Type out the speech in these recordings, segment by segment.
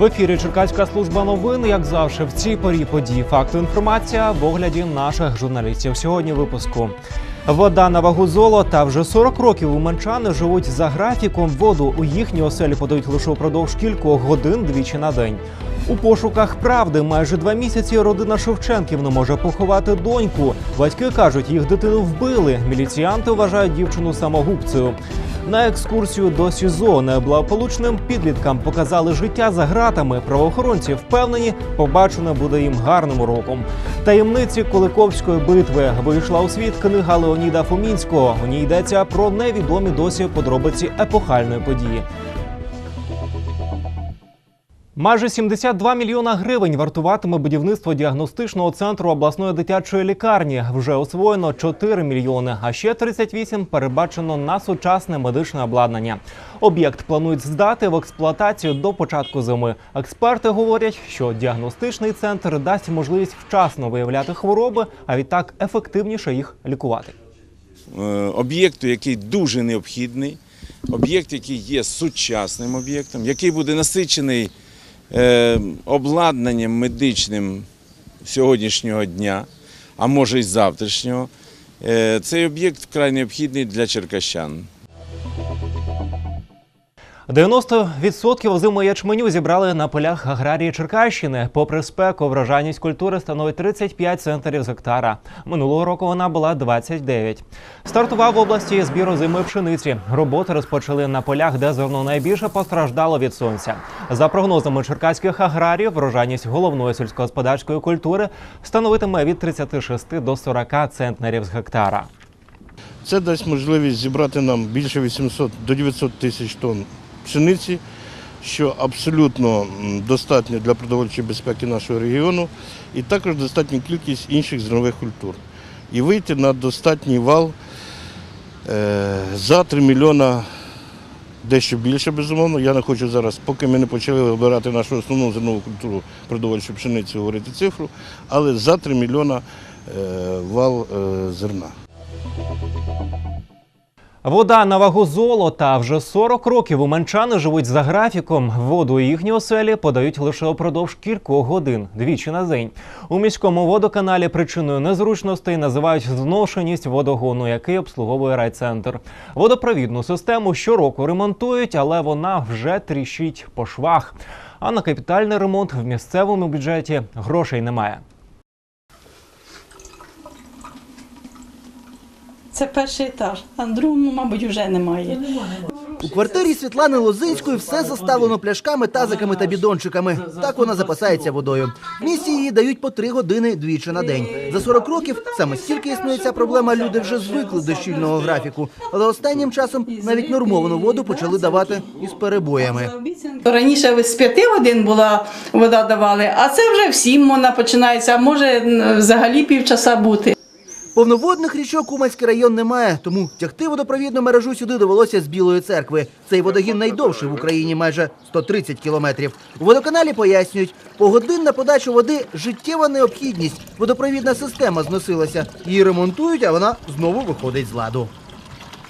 В ефірі Черкаська служба новин. Як завжди, в цій порі події. факту інформація в огляді наших журналістів. Сьогодні випуску. Вода на вагу золота. Вже 40 років уманчани живуть за графіком. Воду у їхній оселі подають лише впродовж кількох годин двічі на день. У пошуках правди майже два місяці родина Шевченків не може поховати доньку. Батьки кажуть, їх дитину вбили. Міліціянти вважають дівчину самогубцею. На екскурсію до СІЗО неблагополучним підліткам показали життя за ґратами. Правоохоронці впевнені, побачене буде їм гарним уроком. Таємниці Куликовської битви вийшла у світ книга Леоніда Фомінського. У ній йдеться про невідомі досі подробиці епохальної події. Майже 72 мільйона гривень вартуватиме будівництво діагностичного центру обласної дитячої лікарні. Вже освоєно 4 мільйони, а ще 38 передбачено на сучасне медичне обладнання. Об'єкт планують здати в експлуатацію до початку зими. Експерти говорять, що діагностичний центр дасть можливість вчасно виявляти хвороби, а відтак ефективніше їх лікувати. е, об'єкту, який дуже необхідний, об'єкт, який є сучасним об'єктом, який буде насичений обладнанням медичним сьогоднішнього дня, а може й завтрашнього. Е, Цей об'єкт вкрай необхідний для черкащан. 90% озимого ячменю зібрали на полях аграрії Черкащини. Попри спеку, врожайність культури становить 35 центнерів з гектара. Минулого року вона була 29. Стартував в області збір озимої пшениці. Роботи розпочали на полях, де зерно найбільше постраждало від сонця. За прогнозами черкаських аграріїв, врожайність головної сільськогосподарської культури становитиме від 36 до 40 центнерів з гектара. Це дасть можливість зібрати нам більше 800 до 900 тисяч тонн пшениці, що абсолютно достатньо для продовольчої безпеки нашого регіону, і також достатня кількість інших зернових культур. І вийти на достатній вал е, за 3 мільйона дещо більше, безумовно. Я не хочу зараз, поки ми не почали вибирати нашу основну зернову культуру продовольчу пшеницю, говорити цифру, але за 3 мільйона е, вал е, зерна. Вода на вагу золота. Вже 40 років уманчани живуть за графіком. Воду у їхній оселі подають лише упродовж кількох годин, двічі на день. У міському водоканалі причиною незручностей називають зношеність водогону, який обслуговує райцентр. Водопровідну систему щороку ремонтують, але вона вже тріщить по швах. А на капітальний ремонт в місцевому бюджеті грошей немає. Це перший етаж, а на другому, мабуть, вже немає. У квартирі Світлани Лозинської все заставлено пляшками, тазиками та бідончиками. Так вона запасається водою. В місті її дають по три години двічі на день. За 40 років саме стільки існує ця проблема. Люди вже звикли до щільного графіку, але останнім часом навіть нормовану воду почали давати із перебоями. Раніше з п'яти годин була вода давали, а це вже в сім вона починається, а може взагалі півчаса бути. Повноводних річок Уманський район немає, тому тягти водопровідну мережу сюди довелося з Білої церкви. Цей водогін найдовший в Україні, майже 130 кілометрів. У водоканалі пояснюють, погодинна подача води життєва необхідність. Водопровідна система зносилася. Її ремонтують, а вона знову виходить з ладу.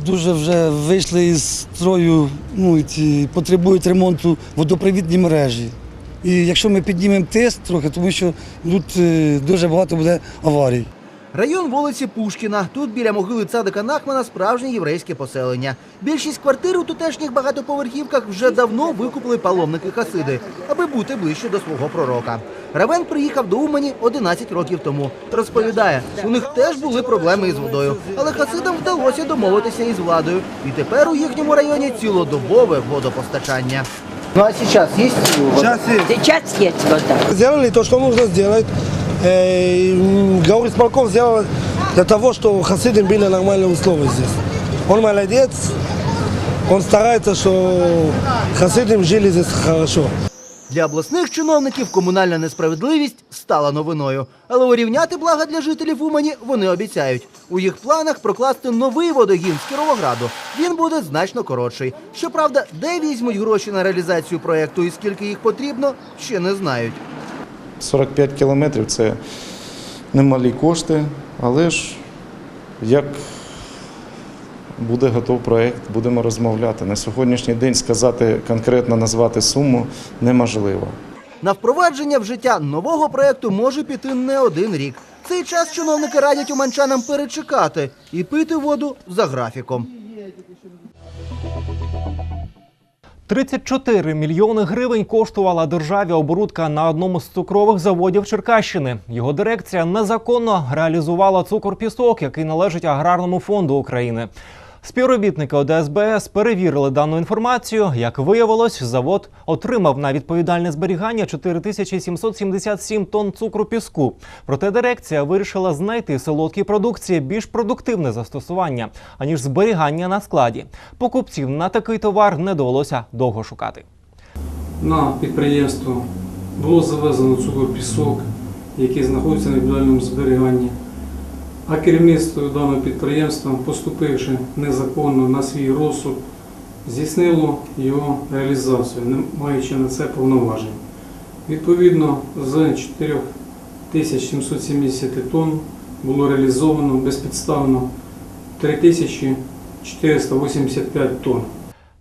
Дуже вже вийшли із строю, ну, і потребують ремонту водопровідні мережі. І якщо ми піднімемо тиск трохи, тому що тут е, дуже багато буде аварій. Район вулиці Пушкіна. Тут біля могили цадика Нахмана справжнє єврейське поселення. Більшість квартир у тутешніх багатоповерхівках вже давно викупили паломники Хасиди, аби бути ближче до свого пророка. Равен приїхав до Умані 11 років тому. Розповідає, у них теж були проблеми із водою, але хасидам вдалося домовитися із владою. І тепер у їхньому районі цілодобове водопостачання. Ну а зараз є Сейчас есть. Сейчас есть вода. Сделали то, что нужно сделать. Э, м, Гауисполком сделал для того, чтобы хасидам были нормальные условия здесь. Он молодец, он старается, что хасидам жили здесь хорошо. Для обласних чиновників комунальна несправедливість стала новиною. Але урівняти блага для жителів Умані вони обіцяють. У їх планах прокласти новий водогін з Кіровограду. Він буде значно коротший. Щоправда, де візьмуть гроші на реалізацію проєкту і скільки їх потрібно, ще не знають. 45 кілометрів це немалі кошти, але ж як буде готов проєкт, будемо розмовляти. На сьогоднішній день сказати конкретно назвати суму неможливо. На впровадження в життя нового проекту може піти не один рік. Цей час чиновники радять уманчанам перечекати і пити воду за графіком. 34 мільйони гривень коштувала державі оборудка на одному з цукрових заводів Черкащини. Його дирекція незаконно реалізувала цукор-пісок, який належить аграрному фонду України. Співробітники ОДСБС перевірили дану інформацію. Як виявилось, завод отримав на відповідальне зберігання 4777 тонн цукру піску. Проте дирекція вирішила знайти солодкій продукції більш продуктивне застосування аніж зберігання на складі. Покупців на такий товар не довелося довго шукати. на підприємство було завезено цукор-пісок, який знаходиться на індивідуальному зберіганні. А керівництво даного підприємства, поступивши незаконно на свій розсуд, здійснило його реалізацію, не маючи на це повноважень. Відповідно, з 4770 тонн було реалізовано безпідставно 3485 тонн.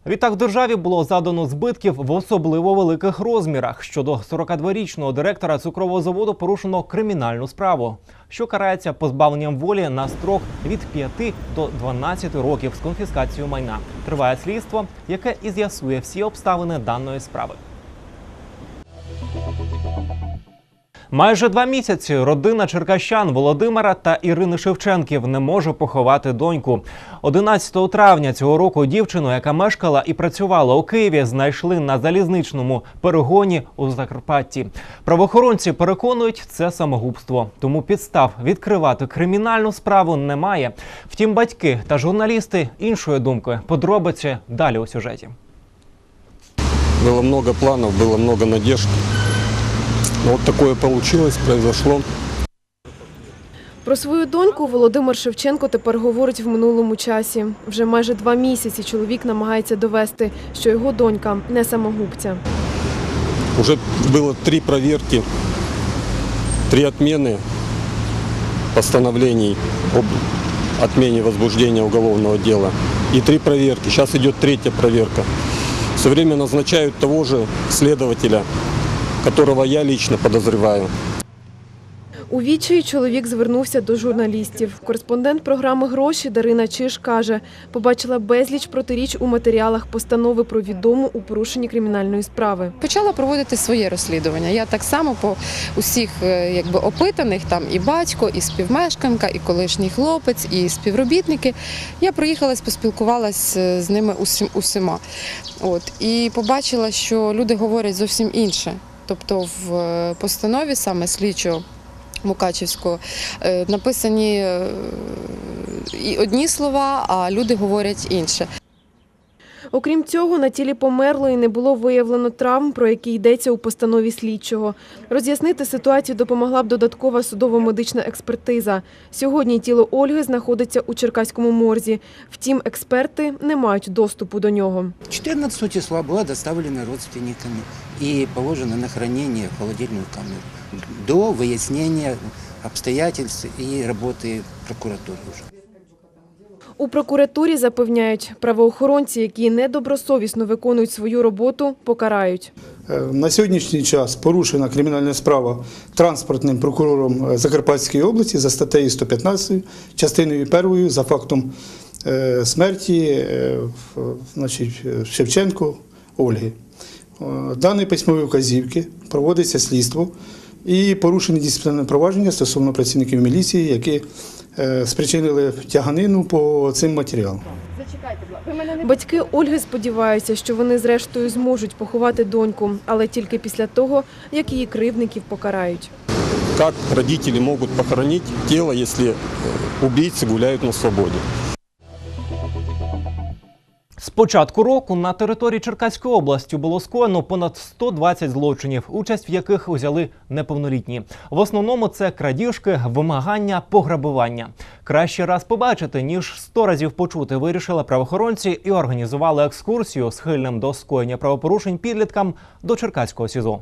Відтак державі було задано збитків в особливо великих розмірах. Щодо 42-річного директора цукрового заводу порушено кримінальну справу, що карається позбавленням волі на строк від 5 до 12 років з конфіскацією майна. Триває слідство, яке і з'ясує всі обставини даної справи. Майже два місяці родина черкащан Володимира та Ірини Шевченків не може поховати доньку. 11 травня цього року дівчину, яка мешкала і працювала у Києві, знайшли на залізничному перегоні у Закарпатті. Правоохоронці переконують, це самогубство, тому підстав відкривати кримінальну справу немає. Втім, батьки та журналісти іншої думки. Подробиці далі у сюжеті. Было много планов, было много надежд. Вот такое получилось, произошло. Про свою доньку Володимир Шевченко тепер говорить в минулому часі. Вже майже два місяці чоловік намагається довести, що його донька не самогубця. Уже было три проверки, три отмены постановлений об отмене возбуждения уголовного дела и три проверки. Сейчас идет третья проверка. Все время назначают того же следователя, которого я лично подозреваю. У відчаї чоловік звернувся до журналістів. Кореспондент програми Гроші Дарина Чиш каже, побачила безліч протиріч у матеріалах постанови про відому у порушенні кримінальної справи. Почала проводити своє розслідування. Я так само по усіх е, якби опитаних, там і батько, і співмешканка, і колишній хлопець, і співробітники. Я проїхалась, поспілкувалась е, з ними усім усіма. От і побачила, що люди говорять зовсім інше. Тобто в е, постанові саме слідчого Мукачівського е, написані е, і одні слова, а люди говорять інше. Окрім цього, на тілі померлої не було виявлено травм, про які йдеться у постанові слідчого. Роз'яснити ситуацію допомогла б додаткова судово-медична експертиза. Сьогодні тіло Ольги знаходиться у Черкаському морзі. Втім, експерти не мають доступу до нього. 14 числа была доставлена родственниками и положена на хранение в холодильную камеру до выяснения обстоятельств и работы прокуратуры уже. У прокуратурі запевняють, правоохоронці, які недобросовісно виконують свою роботу, покарають. Е, На сьогоднішній час порушена кримінальна справа транспортним прокурором е, Закарпатської області за статтею 115, частиною першою за фактом е, смерті значить, Шевченко Ольги. Даної письмової вказівки проводиться слідство і порушені дисциплінарне провадження стосовно працівників міліції, які е, спричинили тяганину по цим матеріалам. Батьки Ольги сподіваються, що вони зрештою зможуть поховати доньку, але тільки після того, як її кривдників покарають. Как родители могут похоронить тело, если э, убийцы гуляют на свободе? З початку року на території Черкаської області було скоєно понад 120 злочинів, участь в яких узяли неповнолітні. В основному це крадіжки, вимагання, пограбування. Краще раз побачити, ніж сто разів почути, вирішили правоохоронці і організували екскурсію схильним до скоєння правопорушень підліткам до Черкаського СІЗО.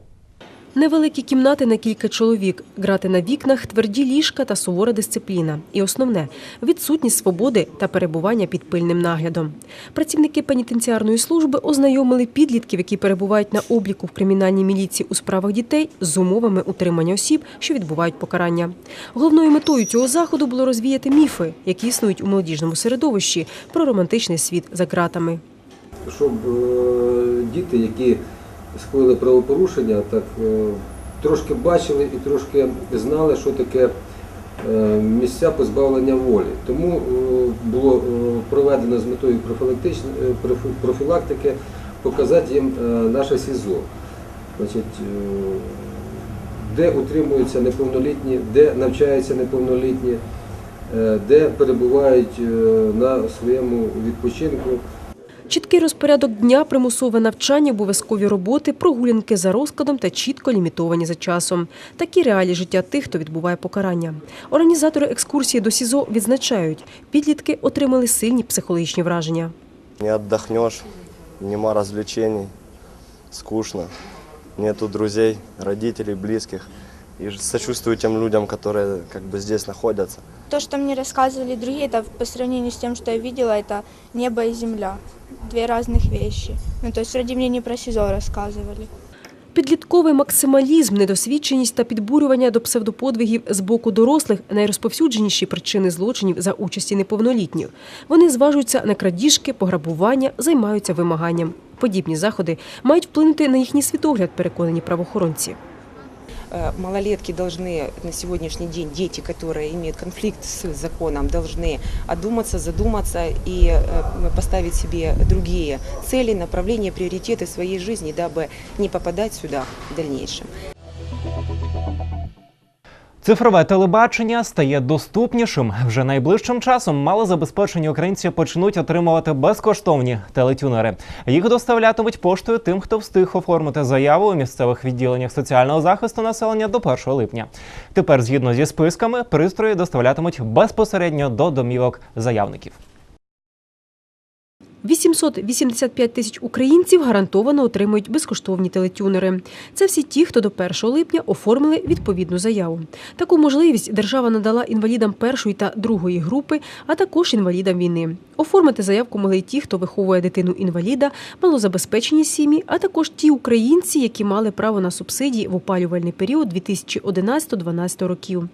Невеликі кімнати на кілька чоловік, грати на вікнах, тверді ліжка та сувора дисципліна. І основне відсутність свободи та перебування під пильним наглядом. Працівники пенітенціарної служби ознайомили підлітків, які перебувають на обліку в кримінальній міліції у справах дітей, з умовами утримання осіб, що відбувають покарання. Головною метою цього заходу було розвіяти міфи, які існують у молодіжному середовищі, про романтичний світ за ґратами. щоб е, діти, які скоїли правопорушення, так е, трошки бачили і трошки знали, що таке е, місця позбавлення волі. Тому е, було проведено з метою профілактики показати їм наше СІЗО. Значить, де утримуються неповнолітні, де навчаються неповнолітні, де перебувають на своєму відпочинку. Чіткий розпорядок дня, примусове навчання, обов'язкові роботи, прогулянки за розкладом та чітко лімітовані за часом. Такі реалії життя тих, хто відбуває покарання. Організатори екскурсії до СІЗО відзначають, підлітки отримали сильні психологічні враження. Не отдохнешь, нема развлечений, скучно, нету друзей, родителей, близких. И сочувствую тем людям, которые как бы здесь находятся. То, что мне рассказывали другие, это по сравнению с тем, что я видела, это небо и земля. Две разных вещи. Ну, то есть вроде мне не про СИЗО рассказывали. Підлітковий максималізм, недосвідченість та підбурювання до псевдоподвигів з боку дорослих найрозповсюдженіші причини злочинів за участі неповнолітніх. Вони зважуються на крадіжки, пограбування, займаються вимаганням. Подібні заходи мають вплинути на їхній світогляд, переконані правоохоронці. Э, малолетки должны на сегодняшний день, дети, которые имеют конфликт с законом, должны одуматься, задуматься и э, поставить себе другие цели, направления, приоритеты своей жизни, дабы не попадать сюда в дальнейшем. Цифрове телебачення стає доступнішим. Вже найближчим часом малозабезпечені українці почнуть отримувати безкоштовні телетюнери. Їх доставлятимуть поштою тим, хто встиг оформити заяву у місцевих відділеннях соціального захисту населення до 1 липня. Тепер, згідно зі списками, пристрої доставлятимуть безпосередньо до домівок заявників. 885 тисяч українців гарантовано отримують безкоштовні телетюнери. Це всі ті, хто до 1 липня оформили відповідну заяву. Таку можливість держава надала інвалідам першої та другої групи, а також інвалідам війни. Оформити заявку могли й ті, хто виховує дитину інваліда, малозабезпечені сім'ї, а також ті українці, які мали право на субсидії в опалювальний період 2011-2012 років.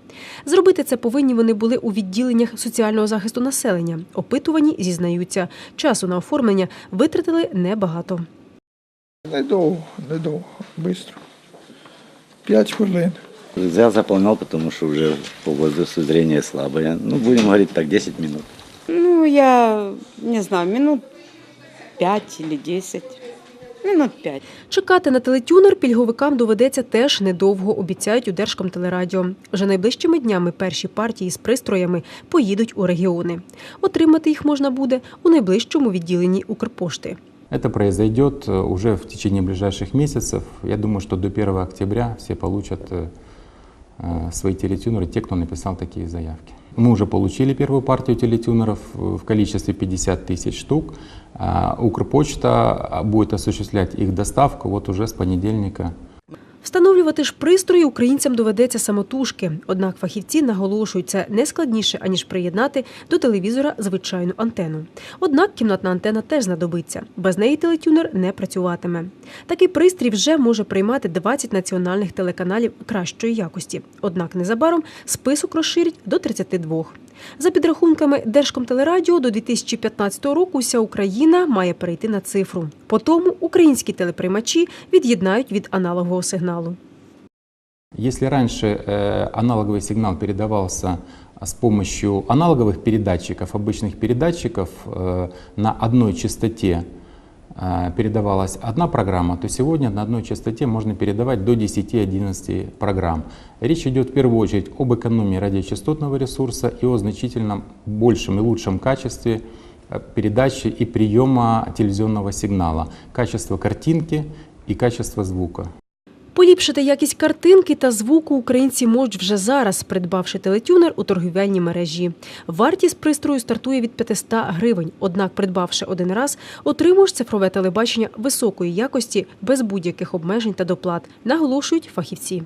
Зробити це повинні вони були у відділеннях соціального захисту населення. Опитувані зізнаються, часу на оформлення витратили небагато. Недовго, недовго, швидко. П'ять хвилин. Я заполнял, тому що вже по возрасту зрение. Ну, будемо говорити так, 10 минут. Ну, я не знаю, минут 5 или 10. Ну, п'ять. Чекати на телетюнер пільговикам доведеться теж недовго, обіцяють у Держкомтелерадіо. Вже найближчими днями перші партії з пристроями поїдуть у регіони. Отримати їх можна буде у найближчому відділенні Укрпошти. Это произойдет е, уже в течение ближайших месяцев. Я думаю, что до 1 октября все получат е, е, свои телетюнеры, те, кто написал такие заявки. Мы уже получили первую партию телетюнеров э, в количестве 50 тысяч штук. А Укрпочта будет осуществлять их доставку вот уже с понедельника. Встановлювати ж пристрої українцям доведеться самотужки. Однак фахівці наголошують, це не складніше, аніж приєднати до телевізора звичайну антенну. Однак кімнатна антена теж знадобиться. Без неї телетюнер не працюватиме. Такий пристрій вже може приймати 20 національних телеканалів кращої якості. Однак незабаром список розширять до 32. За підрахунками Держкомтелерадіо, до 2015 року вся Україна має перейти на цифру. По тому українські телеприймачі від'єднають від аналогового сигналу. Если раньше э, аналоговый сигнал передавался с помощью аналоговых передатчиков, обычных передатчиков, э, на одной частоте э, передавалась одна программа, то сегодня на одной частоте можно передавать до 10-11 программ. Речь идет в первую очередь об экономии радиочастотного ресурса и о значительном большем и лучшем качестве э, передачи и приема телевизионного сигнала, качество картинки и качество звука. Поліпшити якість картинки та звуку українці можуть вже зараз, придбавши телетюнер у торгівельній мережі. Вартість пристрою стартує від 500 гривень. Однак, придбавши один раз, отримуєш цифрове телебачення високої якості без будь-яких обмежень та доплат, наголошують фахівці.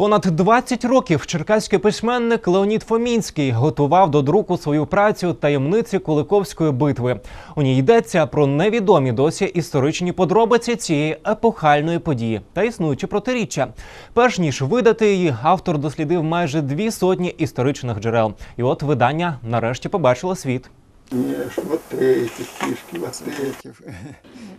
Понад 20 років черкаський письменник Леонід Фомінський готував до друку свою працю таємниці Куликовської битви. У ній йдеться про невідомі досі історичні подробиці цієї епохальної події та існуючі протиріччя. Перш ніж видати її, автор дослідив майже дві сотні історичних джерел. І от видання нарешті побачило світ. Вот эти фишки, вот эти.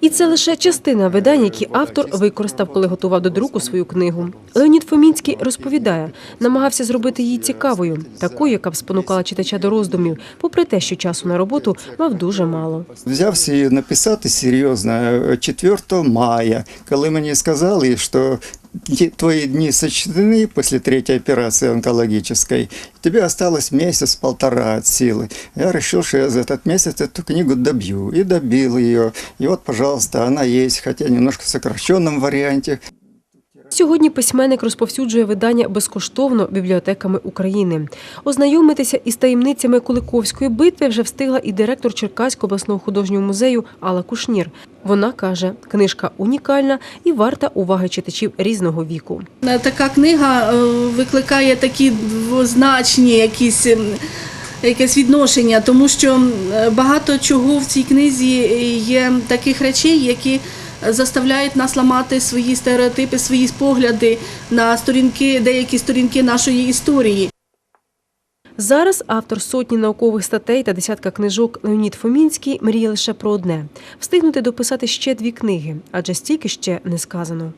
І це лише частина видань, які автор використав, коли готував до друку свою книгу. Леонід Фомінський розповідає, намагався зробити її цікавою, такою, яка б спонукала читача до роздумів, попри те, що часу на роботу мав дуже мало. Взявся написати серйозно 4 мая, коли мені сказали, що ті- твої дні сочтены после третьей операции онкологической, тебе осталось месяц-полтора от силы. Я решил, что я за этот месяц эту книгу добью. И добил ее. И вот, пожалуйста, она есть, хотя немножко в сокращенном варианте. Сьогодні письменник розповсюджує видання безкоштовно бібліотеками України. Ознайомитися із таємницями Куликовської битви вже встигла і директор Черкаського обласного художнього музею Алла Кушнір. Вона каже, книжка унікальна і варта уваги читачів різного віку. Е, Така книга е, викликає такі двозначні якісь. Якесь відношення, тому що багато чого в цій книзі є таких речей, які заставляють нас ламати свої стереотипи, свої погляди на сторінки, деякі сторінки нашої історії. Зараз автор сотні наукових статей та десятка книжок Леонід Фомінський мріє лише про одне встигнути дописати ще дві книги, адже стільки ще не сказано.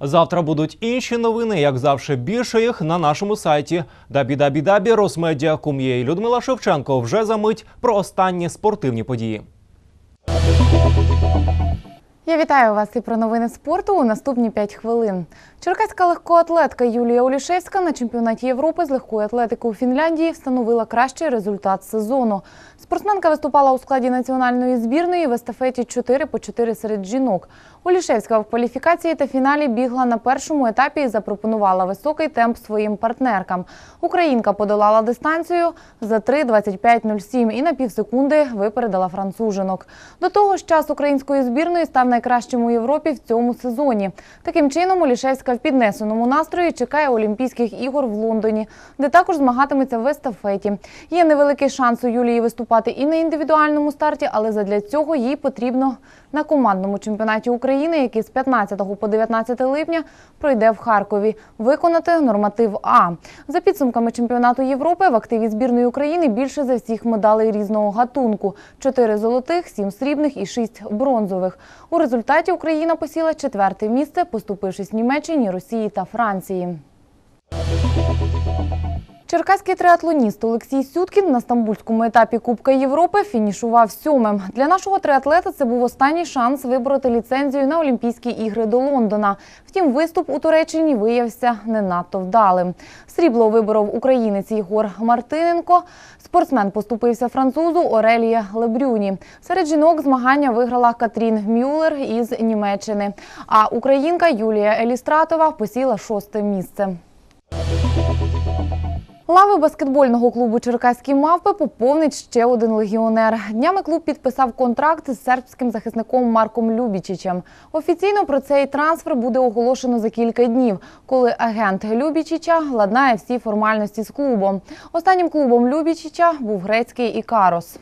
Завтра будуть інші новини, як завжди, більше їх на нашому сайті www.rosmedia.com.ua. Людмила Шевченко вже за мить про останні спортивні події. Я вітаю вас і про новини спорту у наступні 5 хвилин. Черкаська легкоатлетка Юлія Олішевська на чемпіонаті Європи з легкої атлетики у Фінляндії встановила кращий результат сезону. Спортсменка виступала у складі національної збірної в естафеті 4 по 4 серед жінок. Олішевська в кваліфікації та фіналі бігла на першому етапі і запропонувала високий темп своїм партнеркам. Українка подолала дистанцію за 3.25.07 і на півсекунди випередила францужинок. До того ж, час української збірної став найкращим у Європі в цьому сезоні. Таким чином, Олішевська в піднесеному настрої чекає Олімпійських ігор в Лондоні, де також змагатиметься в естафеті. Є невеликий шанс у Юлії виступати і на індивідуальному старті, але задля цього їй потрібно на командному чемпіонаті України, який з 15 по 19 липня пройде в Харкові, виконати норматив А. За підсумками чемпіонату Європи в активі збірної України більше за всіх медалей різного гатунку: 4 золотих, 7 срібних і 6 бронзових. У результаті Україна посіла четверте місце, поступившись Німеччині, Росії та Франції. Черкаський триатлоніст Олексій Сюткін на стамбульському етапі Кубка Європи фінішував сьомим. Для нашого триатлета це був останній шанс вибороти ліцензію на Олімпійські ігри до Лондона. Втім, виступ у Туреччині виявився не надто вдалим. Срібло виборов українець Єгор Мартиненко. Спортсмен поступився французу Орелія Лебрюні. Серед жінок змагання виграла Катрін Мюллер із Німеччини. А українка Юлія Елістратова посіла шосте місце. Лави баскетбольного клубу Черкаські мавпи поповнить ще один легіонер. Днями клуб підписав контракт з сербським захисником Марком Любічичем. Офіційно про цей трансфер буде оголошено за кілька днів, коли агент Любічича ладнає всі формальності з клубом. Останнім клубом Любічича був грецький Ікарос.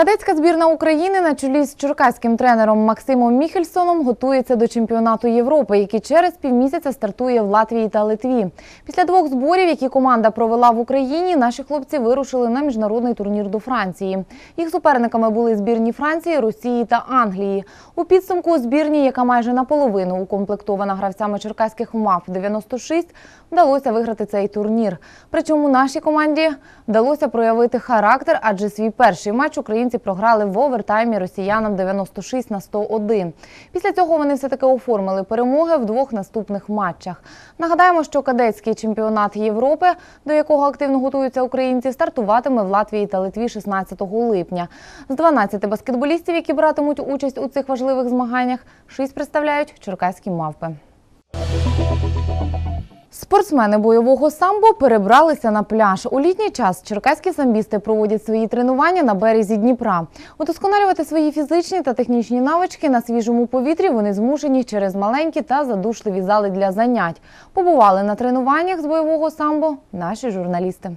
Кадетська збірна України на чолі з черкаським тренером Максимом Міхельсоном готується до чемпіонату Європи, який через півмісяця стартує в Латвії та Литві. Після двох зборів, які команда провела в Україні, наші хлопці вирушили на міжнародний турнір до Франції. Їх суперниками були збірні Франції, Росії та Англії. У підсумку збірні, яка майже наполовину укомплектована гравцями черкаських МАФ 96, вдалося виграти цей турнір. Причому нашій команді вдалося проявити характер, адже свій перший матч українці українці програли в овертаймі росіянам 96 на 101. Після цього вони все таки оформили перемоги в двох наступних матчах. Нагадаємо, що кадетський чемпіонат Європи, до якого активно готуються українці, стартуватиме в Латвії та Литві 16 липня. З 12 баскетболістів, які братимуть участь у цих важливих змаганнях, шість представляють черкаські мавпи. Спортсмени бойового самбо перебралися на пляж. У літній час черкаські самбісти проводять свої тренування на березі Дніпра. Удосконалювати свої фізичні та технічні навички на свіжому повітрі вони змушені через маленькі та задушливі зали для занять. Побували на тренуваннях з бойового самбо наші журналісти.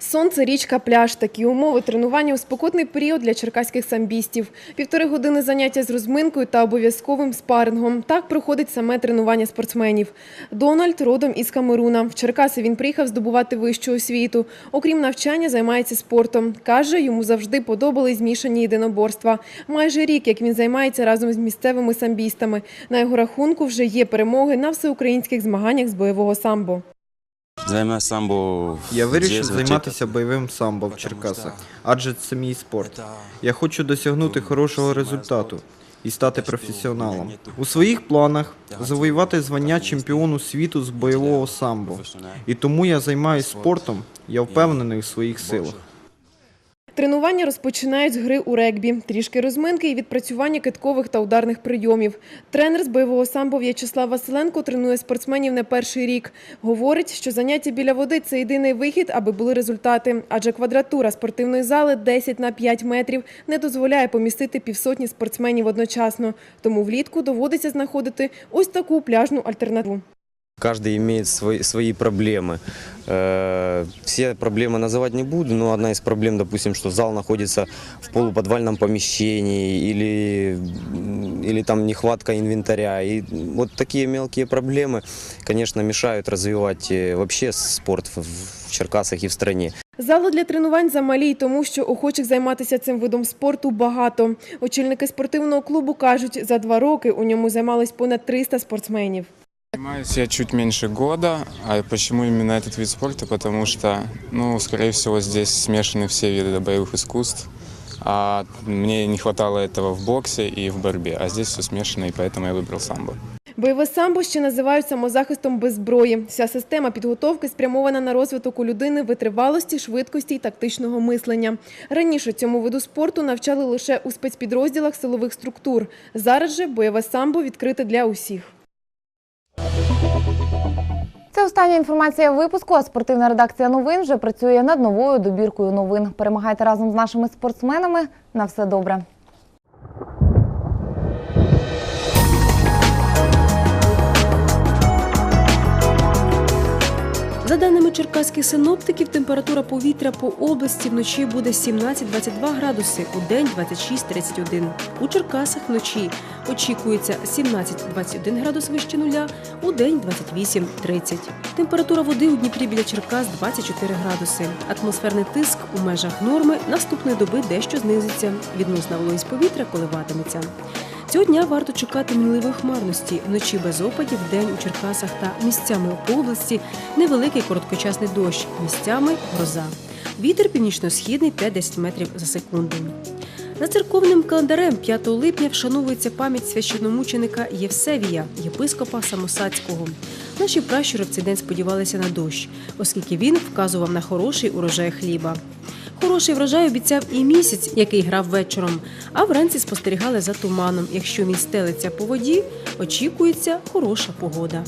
Сонце, річка, пляж. Такі умови тренування у спекотний період для черкаських самбістів. Півтори години заняття з розминкою та обов'язковим спарингом. Так проходить саме тренування спортсменів. Дональд родом із Камеруна. В Черкаси він приїхав здобувати вищу освіту. Окрім навчання, займається спортом. Каже, йому завжди подобались змішані єдиноборства. Майже рік, як він займається разом з місцевими самбістами. На його рахунку вже є перемоги на всеукраїнських змаганнях з бойового самбо. Займаюся самбо. Я вирішив займатися бойовим самбо в Черкасах, адже це мій спорт. Я хочу досягнути хорошого результату і стати професіоналом. У своїх планах завоювати звання чемпіону світу з бойового самбо. І тому я займаюся спортом, я впевнений у своїх силах. Тренування розпочинають з гри у регбі, трішки розминки і відпрацювання киткових та ударних прийомів. Тренер з бойового самбо В'ячеслав Василенко тренує спортсменів не перший рік. Говорить, що заняття біля води це єдиний вихід, аби були результати. Адже квадратура спортивної зали 10 на 5 метрів не дозволяє помістити півсотні спортсменів одночасно. Тому влітку доводиться знаходити ось таку пляжну альтернативу. Каждый имеет свои, свои проблемы. Э, Все проблемы называть не буду, но одна из проблем, допустим, что зал находится в полуподвальном помещении или, или там нехватка инвентаря. И вот такие мелкие проблемы, конечно, мешают развивать э, вообще спорт в, в Черкасах и в стране. Зали для тренувань замалі, й тому що охочих займатися цим видом спорту багато. Очільники спортивного клубу кажуть, за два роки у ньому займались понад 300 спортсменів. Занимаюсь я чуть меньше года. А почему именно этот вид спорта? Потому что, ну, скорее всего, здесь смешаны все виды боевых искусств. А мне не хватало этого в боксе и в борьбе. А здесь все смешано, и поэтому я выбрал самбо. Бойове самбо ще називають самозахистом без зброї. Вся система підготовки спрямована на розвиток у людини витривалості, швидкості і тактичного мислення. Раніше цьому виду спорту навчали лише у спецпідрозділах силових структур. Зараз же бойове самбо відкрите для усіх. Остання інформація випуску. А спортивна редакція новин вже працює над новою добіркою новин. Перемагайте разом з нашими спортсменами. На все добре. За даними черкаських синоптиків, температура повітря по області вночі буде 17-22 градуси, у день 26-31. У Черкасах вночі очікується 17-21 градус вище нуля, у день 28-30. Температура води у Дніпрі біля Черкас 24 градуси. Атмосферний тиск у межах норми наступної доби дещо знизиться. Відносна вологість повітря коливатиметься. Цього дня варто чекати мінливої хмарності. Вночі без опадів, вдень у Черкасах та місцями по області невеликий короткочасний дощ, місцями гроза. Вітер північно-східний 5-10 метрів за секунду. За церковним календарем 5 липня вшановується пам'ять священомученика Євсевія, єпископа Самосадського. Наші пращури в цей день сподівалися на дощ, оскільки він вказував на хороший урожай хліба. Хороший врожай обіцяв і місяць, який грав вечором, а вранці спостерігали за туманом. Якщо він стелиться по воді, очікується хороша погода.